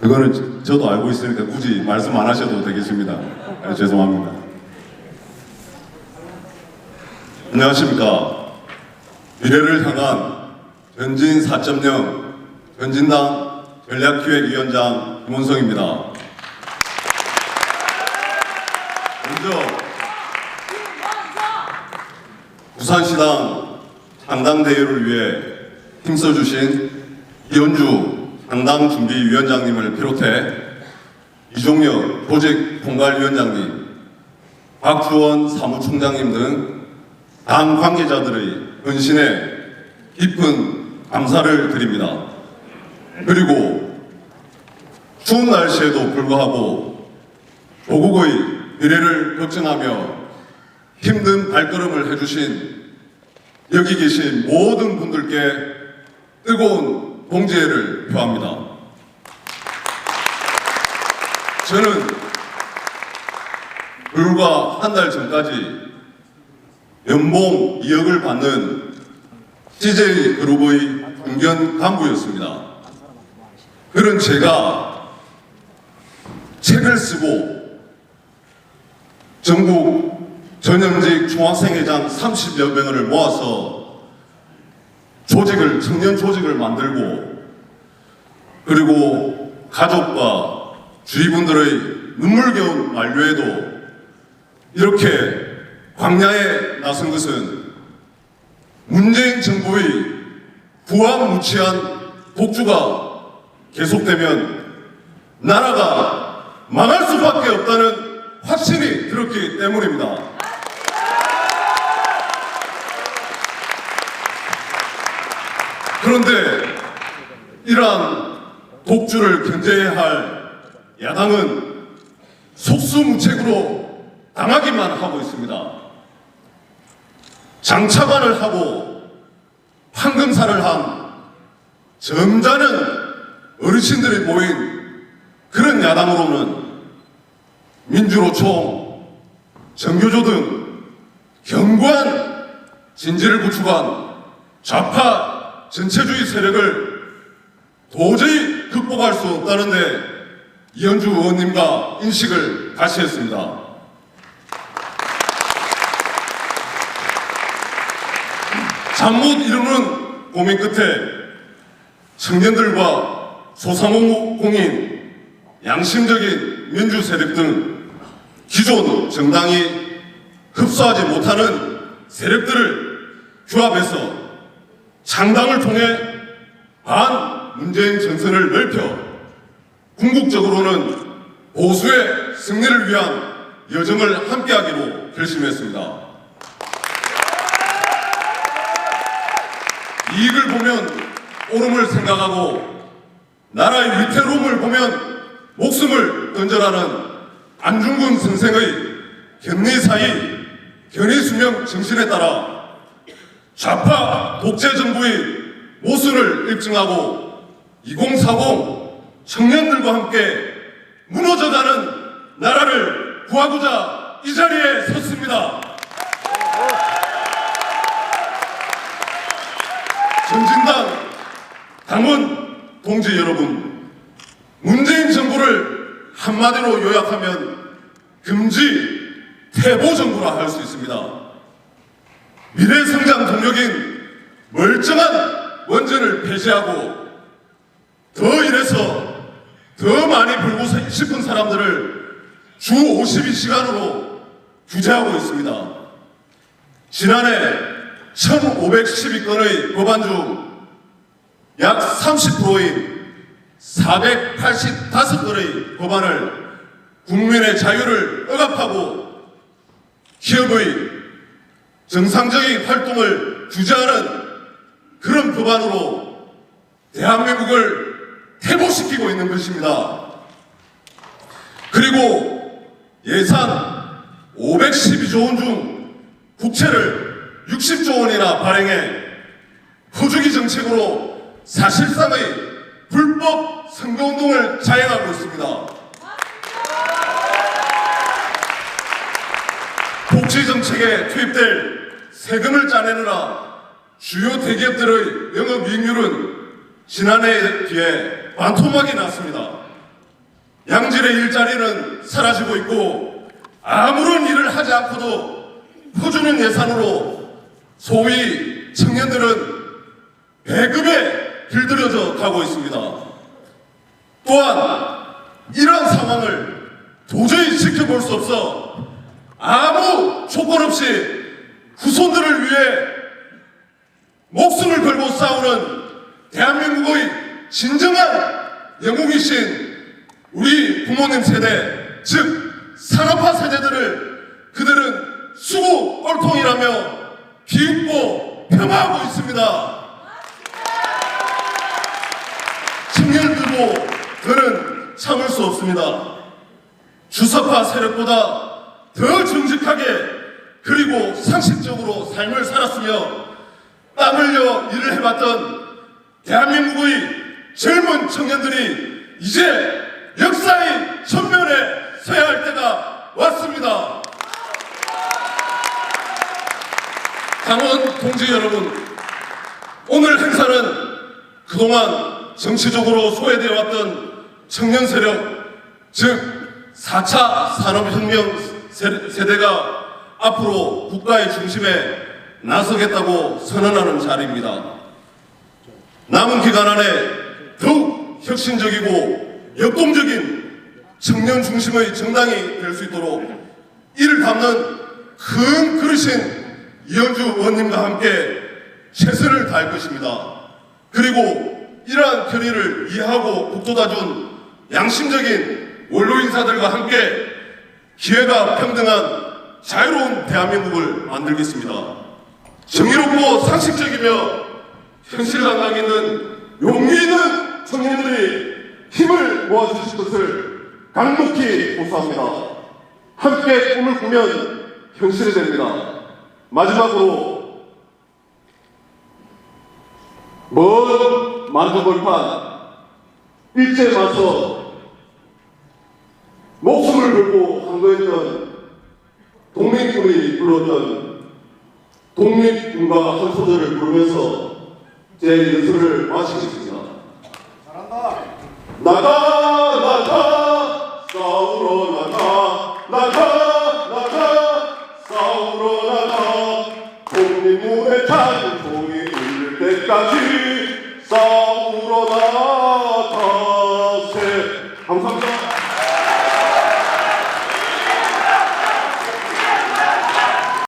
그거는 저- 저도 알고 있으니까 굳이 말씀 안 하셔도 되겠습니다. 아, 죄송합니다. 안녕하십니까. 미래를 향한 전진 4.0 전진당 전략기획위원장 김원성입니다. 먼저 부산시당 창당대회를 위해 힘써주신 이현주 창당준비위원장님을 비롯해 이종혁 조직통괄위원장님, 박주원 사무총장님 등 당 관계자들의 헌신에 깊은 감사를 드립니다. 그리고 추운 날씨에도 불구하고 조국의 미래를 걱정하며 힘든 발걸음을 해주신 여기 계신 모든 분들께 뜨거운 동지애를 표합니다. 저는 불과 한 달 전까지 연봉 2억을 받는 CJ 그룹의 중견 간부였습니다. 그런 제가 책을 쓰고 전국 전형직 중학생회장 30여 명을 모아서 조직을 청년 조직을 만들고 그리고 가족과 주위 분들의 눈물겨운 만류에도 이렇게 광야에 나선 것은 문재인 정부의 부황무치한 독주가 계속되면 나라가 망할 수밖에 없다는 확신이 들었기 때문입니다. 그런데 이러한 독주를 견제해야 할 야당은 속수무책으로 당하기만 하고 있습니다. 장차관을 하고 황금사를 한 점잖은 어르신들이 모인 그런 야당으로는 민주노총, 정교조 등 견고한 진지를 구축한 좌파 전체주의 세력을 도저히 극복할 수 없다는데 이현주 의원님과 인식을 같이 했습니다. 잠 못 이루는 고민 끝에 청년들과 소상공인, 양심적인 민주 세력 등 기존 정당이 흡수하지 못하는 세력들을 규합해서 창당을 통해 반 문재인 전선을 넓혀 궁극적으로는 보수의 승리를 위한 여정을 함께하기로 결심했습니다. 이익을 보면 옳음을 생각하고 나라의 위태로움을 보면 목숨을 던져라는 안중근 선생의 견리사의 견리수명 정신에 따라 좌파 독재 정부의 모순을 입증하고 2040 청년들과 함께 무너져가는 나라를 구하고자 이 자리에 섰습니다. 전진당 당원 동지 여러분, 문재인 정부를 한마디로 요약하면 금지 태보 정부라 할 수 있습니다. 미래 성장 동력인 멀쩡한 원전을 폐지하고 더 이래서 더 많이 불고 싶은 사람들을 주 52시간으로 규제하고 있습니다. 지난해 1512건의 법안 중 약 30%인 485건의 법안을 국민의 자유를 억압하고 기업의 정상적인 활동을 규제하는 그런 법안으로 대한민국을 퇴보시키고 있는 것입니다. 그리고 예산 512조 원 중 국채를 60조 원이나 발행해 포주기 정책으로 사실상의 불법 선거운동을 자행하고 있습니다. 복지 정책에 투입될 세금을 짜내느라 주요 대기업들의 영업이익률은 지난해에 비해 반토막이 났습니다. 양질의 일자리는 사라지고 있고 아무런 일을 하지 않고도 퍼주는 예산으로 소위 청년들은 배급에 길들여져 가고 있습니다. 또한 이러한 상황을 도저히 지켜볼 수 없어 아무 조건 없이 후손들을 위해 목숨을 걸고 싸우는 대한민국의 진정한 영웅이신 우리 부모님 세대, 즉 산업화 세대들을 그들은 수구 꼴통이라며 비웃고 폄하하고 있습니다. 청년들도 그는 참을 수 없습니다. 주석파 세력보다 더 정직하게 그리고 상식적으로 삶을 살았으며 땀 흘려 일을 해봤던 대한민국의 젊은 청년들이 이제 역사의 전면에 서야 할 때가 왔습니다. 강원 동지 여러분, 오늘 행사는 그동안 정치적으로 소외되어 왔던 청년 세력, 즉 4차 산업혁명 세- 세대가 앞으로 국가의 중심에 나서겠다고 선언하는 자리입니다. 남은 기간 안에 더욱 혁신적이고 역동적인 청년 중심의 정당이 될 수 있도록 이를 담는 큰 그릇인 이현주 의원님과 함께 최선을 다할 것입니다. 그리고 이러한 결의를 이해하고 북돋아준 양심적인 원로 인사들과 함께 기회가 평등한 자유로운 대한민국을 만들겠습니다. 정의롭고 상식적이며 현실 감각 있는 용기 있는 청년들이 힘을 모아주실 것을 강력히 호소합니다. 함께 꿈을 꾸면 현실이 됩니다. 마지막으로 먼 만주벌판 일제에 맞서 목숨을 걸고 강조했던 독립군이 불렀던 독립군과 한 소절을 부르면서 제 연설을 마치겠습니다. 잘한다. 나가 나가 싸우러 나가 나가 나가 싸우러 나가 독립군의 작은 종이 울릴 때까지 싸우러 나가 세 감사합니다.